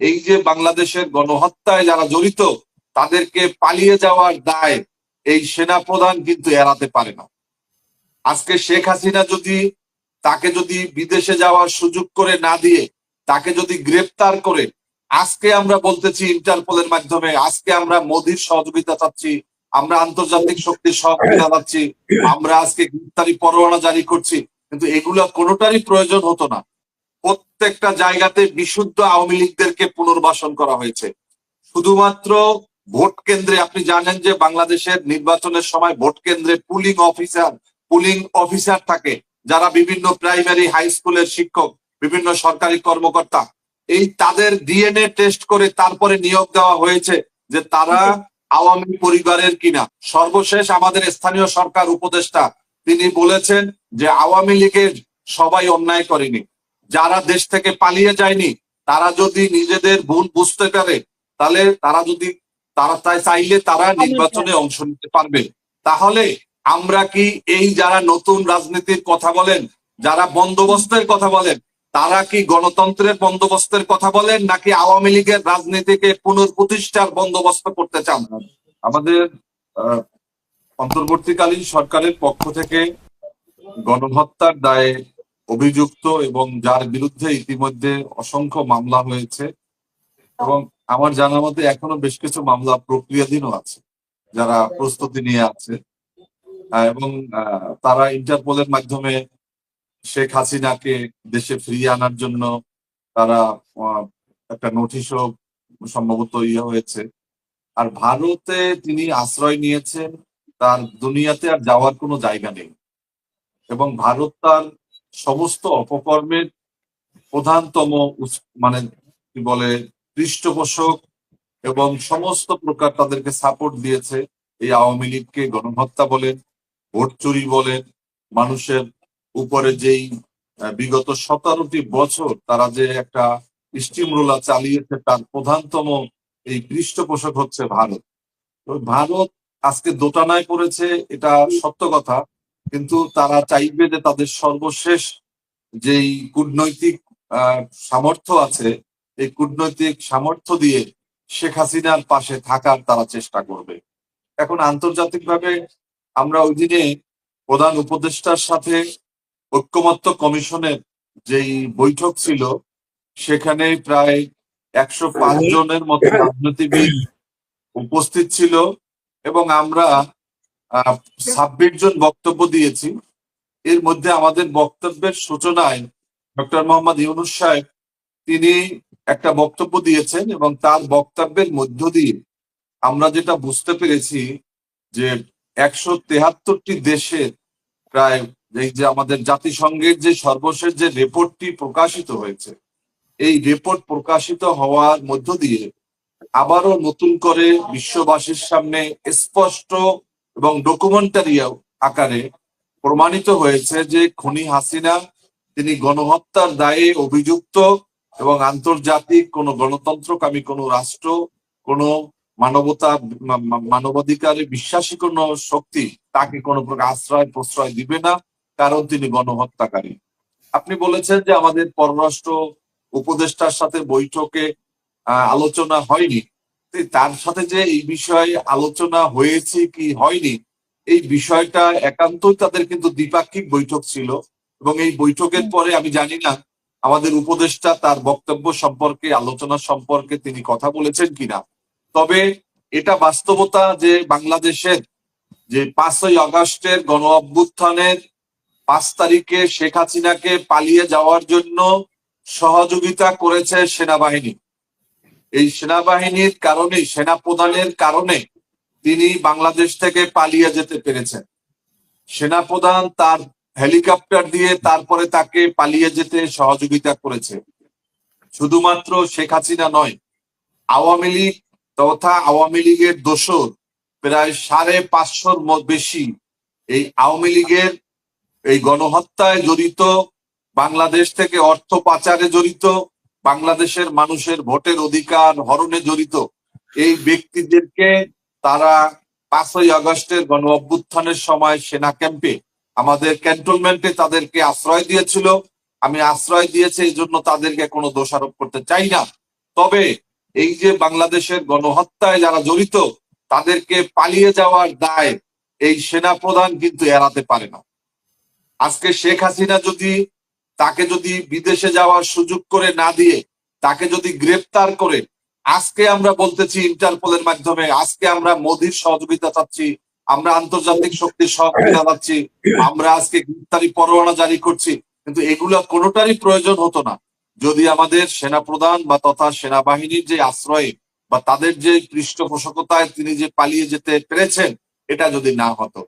এই যে বাংলাদেশের গণহত্যায় যারা জড়িত, তাদেরকে পালিয়ে যাওয়ার দায় এই সেনা প্রধান কিন্তু এড়াতে পারে না। আজকে শেখ হাসিনা যদি তাকে যদি বিদেশে যাওয়ার সুযোগ করে না দিয়ে তাকে যদি গ্রেপ্তার করে, আজকে আমরা বলতেছি ইন্টারপোলের মাধ্যমে, আজকে আমরা মোদির সহযোগিতা চাচ্ছি, আমরা আন্তর্জাতিক শক্তির সহযোগিতা চাচ্ছি, আমরা আজকে গ্রেপ্তারি পরোয়ানা জারি করছি, কিন্তু এগুলা কোনোটারই প্রয়োজন হতো না। প্রত্যেকটা জায়গাতে বিশুদ্ধ আওয়ামী লীগদেরকে পুনর্বাসন করা হয়েছে। শুধুমাত্র ভোট কেন্দ্রে, আপনি জানেন যে বাংলাদেশের নির্বাচনের সময় ভোট কেন্দ্রে পুলিং অফিসার পুলিং অফিসার থাকে, যারা বিভিন্ন প্রাইমারি, হাই স্কুলের শিক্ষক, বিভিন্ন সরকারি কর্মকর্তা। এই তাদের ডিএনএ টেস্ট করে তারপরে নিয়োগ দেওয়া হয়েছে যে তারা আওয়ামী পরিবারের কিনা। সর্বশেষ আমাদের স্থানীয় সরকার উপদেষ্টা, তিনি বলেছেন যে আওয়ামী লীগের সবাই অন্যায় করেনি। যারা দেশ থেকে পালিয়ে যায়নি তারা যদি নিজেদের ভুল বুঝতে পারে তাহলে তারা যদি তারা তাই চাইলে তারা নির্বাচনে অংশ নিতে পারবে। তাহলে আমরা কি এই যারা নতুন রাজনীতির কথা বলেন যারা বন্দোবস্তের কথা বলেন তারা কি গণতন্ত্রের বন্দোবস্তের কথা বলেন নাকি আওয়ামী লীগের রাজনীতিকে পুনঃপ্রতিষ্ঠার বন্দোবস্ত করতে চান? আমাদের আহ, অন্তর্বর্তীকালীন সরকারের পক্ষ থেকে গণহত্যার দায়ে অভিযুক্ত এবং যার বিরুদ্ধে ইতিমধ্যে অসংখ্য মামলা হয়েছে এবং আমার জানা মতে এখনও বেশ কিছু মামলা প্রক্রিয়াধীনও আছে, যারা প্রস্তুতি নিয়ে আছে। এবং তারা ইন্টারপোলের মাধ্যমে শেখ হাসিনাকে দেশে ফিরিয়ে আনার জন্য তারা একটা নোটিশও সম্ভবত ইয়ে হয়েছে। আর ভারতে তিনি আশ্রয় নিয়েছেন, তার দুনিয়াতে আর যাওয়ার কোনো জায়গা নেই। এবং ভারত তার সমস্ত অপকর্মের প্রধানতম মানে কি বলে, পৃষ্ঠপোষক এবং সমস্ত প্রকার তাদেরকে সাপোর্ট দিয়েছে। এই আওয়ামী লীগকে গণহত্যা বলেন, ভোট চুরি বলেন, মানুষের উপরে যেই বিগত সতেরোটি বছর তারা যে একটা স্টিমরোলা চালিয়েছে তার প্রধানতম এই পৃষ্ঠপোষক হচ্ছে ভারত। তো ভারত আজকে দোটানায় পড়েছে, এটা সত্য কথা। কিন্তু তারা চাইবে যে তাদের সর্বশেষ যেই কূটনৈতিক সামর্থ্য আছে, এই কূটনৈতিক সামর্থ্য দিয়ে শেখ হাসিনার পাশে থাকার তারা চেষ্টা করবে। এখন আন্তর্জাতিকভাবে আমরা ওই দিনে প্রধান উপদেষ্টার সাথে ঐক্যমত্য কমিশনের যেই বৈঠক ছিল, সেখানে প্রায় একশো পাঁচ জনের মতো রাজনীতিবিদ উপস্থিত ছিল এবং আমরা ছাব্বিশ জন বক্তব্য দিয়েছি। এর মধ্যে আমাদের বক্তব্যের সূচনায় ডক্টর মোহাম্মদ ইউনুস সাহেব, তিনি একটা বক্তব্য দিয়েছেন এবং তার বক্তব্যের মধ্য দিয়ে আমরা যেটা বুঝতে পেরেছি যে একশো তেহাত্তরটি দেশের প্রায় এই যে আমাদের জাতিসংঘের যে সর্বশেষ যে রিপোর্টটি প্রকাশিত হয়েছে, এই রিপোর্ট প্রকাশিত হওয়ার মধ্য দিয়ে আবারও নতুন করে বিশ্ববাসীর সামনে স্পষ্ট এবং ডকুমেন্টারি আকারে প্রমাণিত হয়েছে যে খনি হাসিনা, তিনি গণহত্যার দায়ে অভিযুক্ত এবং আন্তর্জাতিক কোন গণতন্ত্রকামী, কোন রাষ্ট্র, কোন মানবতা মানবাধিকারে বিশ্বাসী কোন শক্তি তাকে কোনো প্রকার আশ্রয়, প্রশ্রয় দিবে না, কারণ তিনি গণহত্যাকারী। আপনি বলেছেন যে আমাদের পররাষ্ট্র উপদেষ্টার সাথে বৈঠকে আলোচনা হয়নি। তার সাথে যে এই বিষয়ে আলোচনা হয়েছে কি হয়নি এই বিষয়টা একান্তই তাদের কিন্তু দ্বিপাক্ষিক বৈঠক ছিল এবং এই বৈঠকের পরে আমি জানি না আমাদের উপদেষ্টা তার বক্তব্য সম্পর্কে আলোচনা সম্পর্কে তিনি কথা বলেছেন কিনা। তবে এটা বাস্তবতা যে বাংলাদেশের যে পাঁচই আগস্টের গণ অভ্যুত্থানের পাঁচ তারিখে শেখ হাসিনাকে পালিয়ে যাওয়ার জন্য সহযোগিতা করেছে সেনাবাহিনী। এই সেনাবাহিনীর কারণে সেনা প্রধানের কারণে তিনি বাংলাদেশ থেকে পালিয়ে যেতে পেরেছেন। সেনাপ্রধান তার হেলিকপ্টার দিয়ে তারপরে তাকে পালিয়ে যেতে সহযোগিতা করেছে। শুধুমাত্র শেখ হাসিনা নয়, আওয়ামী লীগ তথা আওয়ামী লীগের দোসর প্রায় সাড়ে পাঁচশোর বেশি এই আওয়ামী লীগের এই গণহত্যায় জড়িত, বাংলাদেশ থেকে অর্থ পাচারে জড়িত বাংলাদেশের মানুষের ভোটের অধিকার হরণে জড়িত এই ব্যক্তিদেরকে তারা পাঁচই আগস্টের গণ অভ্যুত্থানের সময় সেনা ক্যাম্পে, আমাদের ক্যান্টনমেন্টে তাদেরকে আশ্রয় দিয়েছিল। আমি আশ্রয় দিয়েছি, এই জন্য তাদেরকে কোনো দোষারোপ করতে চাই না। তবে এই যে বাংলাদেশের গণহত্যায় যারা জড়িত, তাদেরকে পালিয়ে যাওয়ার দায় এই সেনা প্রধান কিন্তু এড়াতে পারে না। আজকে শেখ হাসিনা যদি তাকে যদি বিদেশে যাওয়ার সুযোগ করে না দিয়ে, তাকে যদি গ্রেপ্তার করে, আজকে আমরা বলতেছি ইন্টারপোলের মাধ্যমে, আজকে আমরা মোদির সহযোগিতা চাচ্ছি, আমরা আন্তর্জাতিক শক্তির সহযোগিতা চাচ্ছি, আমরা আজকে গ্রেপ্তারি পরোয়ানা জারি করছি, কিন্তু এগুলো কোনোটারই প্রয়োজন হতো না। যদি আমাদের সেনাপ্রধান বা তথা সেনাবাহিনীর যে আশ্রয়ে বা তাদের যে পৃষ্ঠপোষকতায় তিনি যে পালিয়ে যেতে পেরেছেন, এটা যদি না হতো।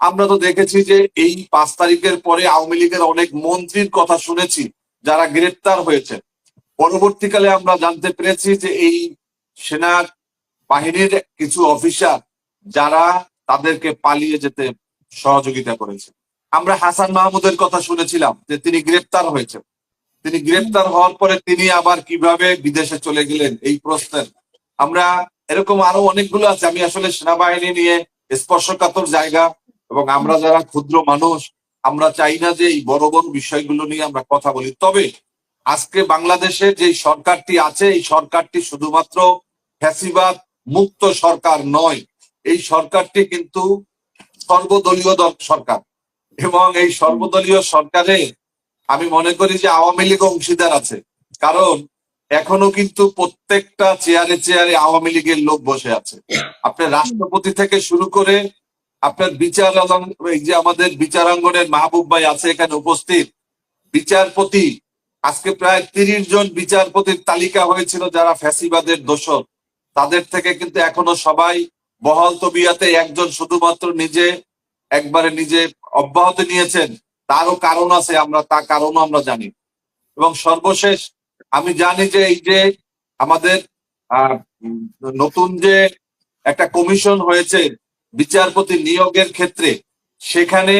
আমরা তো দেখেছি যে এই পাঁচ তারিখের পরে আওয়ামী লীগের অনেক মন্ত্রীর কথা শুনেছি, যারা গ্রেপ্তার হয়েছে। পরবর্তীকালে আমরা জানতে পেরেছি যে এই সেনা বাহিনীর কিছু অফিসার যারা তাদেরকে পালিয়ে যেতে সহযোগিতা করেছে। আমরা হাসান মাহমুদের কথা শুনেছিলাম যে তিনি গ্রেপ্তার হয়েছেন তিনি গ্রেপ্তার হওয়ার পরে তিনি আবার কীভাবে বিদেশে চলে গেলেন এই প্রশ্নের। আমরা এরকম আরও অনেকগুলো আছে। আমি আসলে সেনাবাহিনী নিয়ে স্পর্শকাতর জায়গা এবং আমরা যারা ক্ষুদ্র মানুষ আমরা চাই না যে এই বড় বড় বিষয়গুলো নিয়ে আমরা কথা বলি। তবে আজকে বাংলাদেশে যে সরকারটি আছে এই সরকারটি শুধুমাত্র ফ্যাসিবাদ মুক্ত সরকার নয় এই সরকারটি কিন্তু সর্বদলীয় দল সরকার। এবং এই সর্বদলীয় সরকারে আমি মনে করি যে আওয়ামী লীগ অংশীদার আছে। কারণ এখনও কিন্তু প্রত্যেকটা চেয়ারে চেয়ারে আওয়ামী লীগের লোক বসে আছে। আপনার রাষ্ট্রপতি থেকে শুরু করে আপনার বিচার এই যে আমাদের বিচারাঙ্গনের মাহবুব ভাই আছে এখানে উপস্থিত। বিচারপতি, আজকে প্রায় তিরিশ জন বিচারপতির তালিকা হয়েছিল যারা ফ্যাসিবাদের দোষর। তাদের থেকে কিন্তু এখনও সবাই বহাল তবিয়াতে একজন শুধুমাত্র নিজে, একবারে নিজে অব্যাহত নিয়েছেন। তারও কারণ আছে, আমরা তার কারণও আমরা জানি। এবং সর্বশেষ আমি জানি যে এই যে আমাদের নতুন যে একটা কমিশন হয়েছে বিচারপতি নিয়োগের ক্ষেত্রে সেখানে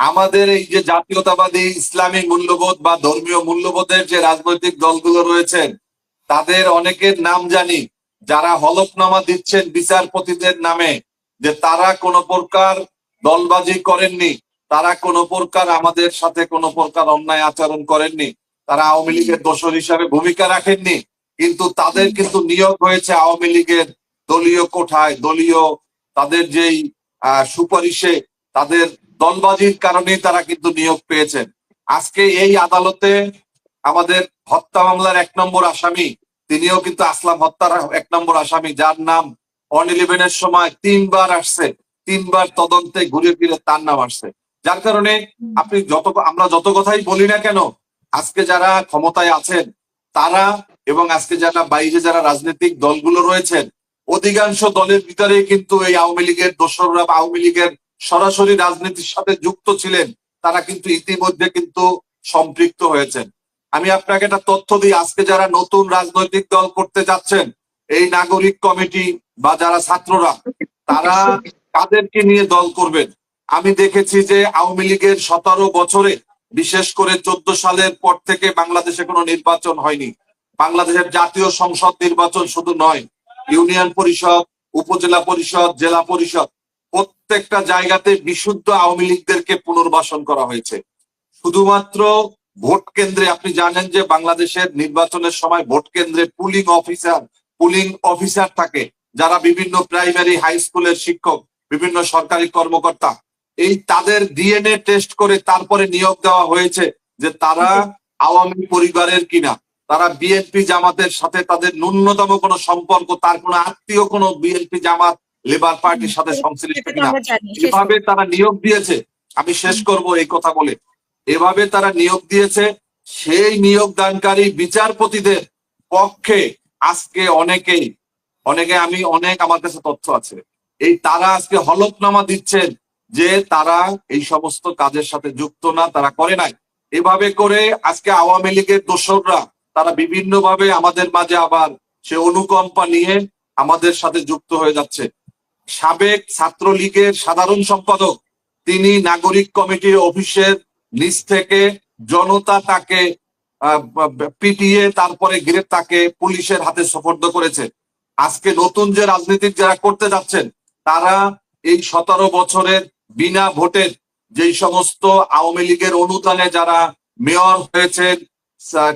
আমাদের এই যে জাতীয়তাবাদী ইসলামী মূল্যবোধ বা ধর্মীয় মূল্যবোধের যে রাজনৈতিক দলগুলো রয়েছেন, তাদের অনেকের নাম জানি, যারা হলফনামা দিচ্ছেন বিচারপতিদের নামে, যে তারা কোনো প্রকার দলবাজি করেননি, তারা কোনো প্রকার আমাদের সাথে কোনো প্রকার অন্যায় আচরণ করেননি, তারা আওয়ামী লীগের দোষর হিসাবে ভূমিকা রাখেননি, কিন্তু তাদের কিন্তু নিয়োগ হয়েছে আওয়ামী লীগের দলীয় কোঠায়, দলীয় তাদের যেই সুপারিশে তাদের দলবাজির কারণে তারা কিন্তু নিয়োগ পেয়েছেন। আজকে এই আদালতে আমাদের হত্যা মামলার এক নম্বর আসামি তিনিও কিন্তু আসলাম হত্যার এক নম্বর আসামি যার নাম ওয়ান ইলেভেনের সময় তিনবার আসছে তিনবার তদন্তে ঘুরে ফিরে তার নাম আসছে। যার কারণে আপনি যত আমরা যত কথাই বলি না কেন আজকে যারা ক্ষমতায় আছেন তারা এবং আজকে যারা বাইরে যারা রাজনৈতিক দলগুলো রয়েছেন অধিকাংশ দলের ভিতরে কিন্তু এই আওয়ামী লীগের দোসররা বা আওয়ামী লীগের সরাসরি রাজনীতির সাথে যুক্ত ছিলেন, তারা কিন্তু ইতিমধ্যে কিন্তু সম্পৃক্ত হয়েছেন। আমি আপনাকে একটা তথ্য দিই, আজকে যারা নতুন রাজনৈতিক দল করতে যাচ্ছেন, এই নাগরিক কমিটি বা যারা ছাত্ররা, তারা কাদেরকে নিয়ে দল করবেন? আমি দেখেছি যে আওয়ামী লীগের সতেরো বছরে, বিশেষ করে চোদ্দ সালের পর থেকে বাংলাদেশে কোনো নির্বাচন হয়নি। বাংলাদেশের জাতীয় সংসদ নির্বাচন শুধু নয় ইউনিয়ন পরিষদ, উপজেলা পরিষদ, জেলা পরিষদ, প্রত্যেকটা জায়গাতে বিশুদ্ধ আওয়ামী লীগদেরকে পুনর্বাসন করা হয়েছে। শুধুমাত্র ভোট কেন্দ্রে, আপনি জানেন যে বাংলাদেশের নির্বাচনের সময় ভোট কেন্দ্রে পুলিং অফিসার পুলিং অফিসার থাকে, যারা বিভিন্ন প্রাইমারি, হাই স্কুলের শিক্ষক, বিভিন্ন সরকারি কর্মকর্তা। এই তাদের ডিএনএ টেস্ট করে তারপরে নিয়োগ দেওয়া হয়েছে যে তারা আওয়ামী পরিবারের কিনা। তারা বিএনপি জামাতের সাথে তাদের ন্যূনতম কোনো সম্পর্ক তার কোনো আত্মীয় কোনো বিএনপি জামাত লেবার পার্টির সাথে সংশ্লিষ্ট কিনা এভাবে তারা নিয়োগ দিয়েছে। আমি শেষ করব এই কথা বলে। এভাবে তারা নিয়োগ দিয়েছে। সেই নিয়োগ দানকারী বিচারপতিদের পক্ষে আজকে অনেকেই অনেকে আমি অনেক আমার কাছে তথ্য আছে। এই তারা আজকে হলফনামা দিচ্ছেন যে তারা এই সমস্ত কাজের সাথে যুক্ত না তারা করে নাই। এভাবে করে আজকে আওয়ামী লীগের দোসররা তারা বিভিন্ন ভাবে আমাদের মাঝে আবার সে অনুকম্পা নিয়ে আমাদের সাথে যুক্ত হয়ে যাচ্ছে। সাবেক ছাত্রলীগের সাধারণ সম্পাদক, তিনি নাগরিক কমিটির অফিসের নিচ থেকে জনতা তাকে পিটিয়ে তারপরে ঘিরে তাকে পুলিশের হাতে সোপর্দ করেছে। আজকে নতুন যে রাজনীতি যারা করতে যাচ্ছেন, তারা এই সতেরো বছরের বিনা ভোটের যেই সমস্ত আওয়ামী লীগের অনুদানে যারা মেয়র হয়েছেন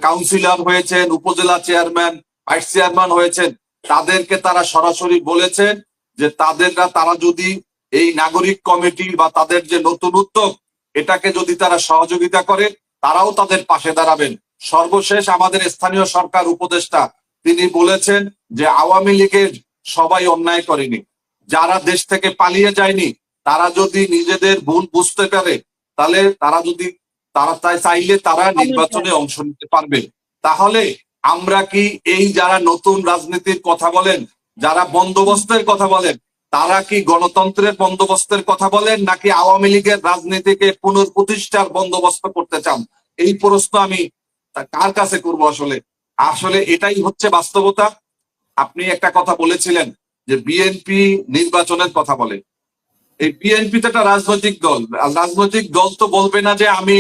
কাউন্সিলর হয়েছেন, উপজেলা চেয়ারম্যান ভাইস চেয়ারম্যান হয়েছেন, তাদেরকে তারা সরাসরি বলেছেন যে তাদেররা, তারা যদি এই নাগরিক কমিটি বা তাদের যে নতুন উদ্যোগ, এটাকে যদি তারা সহযোগিতা করে, তারাও তাদের পাশে দাঁড়াবেন। সর্বশেষ আমাদের স্থানীয় সরকার উপদেষ্টা, তিনি বলেছেন যে আওয়ামী লীগের সবাই অন্যায় করেনি। যারা দেশ থেকে পালিয়ে যায়নি, তারা যদি নিজেদের ভুল বুঝতে পারে, তাহলে তারা যদি তারা তাই চাইলে তারা নির্বাচনে অংশ নিতে পারবে। তাহলে আমরা কি এই যারা নতুন রাজনীতির কথা বলেন যারা বন্দোবস্তের কথা বলেন তারা কি গণতন্ত্রের বন্দোবস্তের কথা বলেন নাকি আওয়ামী লীগের রাজনীতিকে পুনঃপ্রতিষ্ঠার বন্দোবস্ত করতে চান? এই প্রশ্ন আমি কার কাছে করব আসলে? আসলে এটাই হচ্ছে বাস্তবতা। আপনি একটা কথা বলেছিলেন যে বিএনপি নির্বাচনের কথা বলে। এই বিএনপি তো একটা রাজনৈতিক দল। রাজনৈতিক দল তো বলবে না যে আমি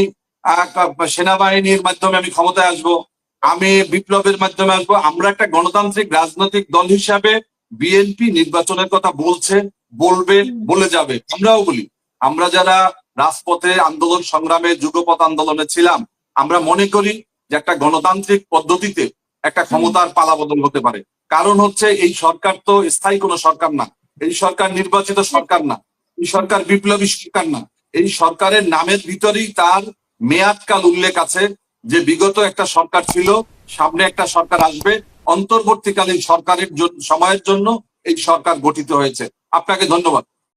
সেনাবাহিনীর মাধ্যমে আমি ক্ষমতায় আসব। আমি বিপ্লবের মাধ্যমে আসব। আমরা একটা গণতান্ত্রিক রাজনৈতিক দল হিসাবে বিএনপি নির্বাচনের কথা বলছে, বলবে, বলে যাবে। আমরাও বলি। আমরা যারা রাজপথে আন্দোলন সংগ্রামে যুগপথ আন্দোলনে ছিলাম, আমরা মনে করি যে একটা গণতান্ত্রিক পদ্ধতিতে একটা ক্ষমতার পালাবদল হতে পারে। কারণ হচ্ছে এই সরকার তো স্থায়ী কোনো সরকার না। এই সরকার নির্বাচিত সরকার না। এই সরকার বিপ্লবী সরকার না। এই সরকারের নামের ভিতরেই তার মেয়াদকাল উল্লেখ আছে যে বিগত একটা সরকার ছিল, সামনে একটা সরকার আসবে। অন্তর্বর্তীকালীন সরকারের সময়ের জন্য এই সরকার গঠিত হয়েছে। আপনাকে ধন্যবাদ।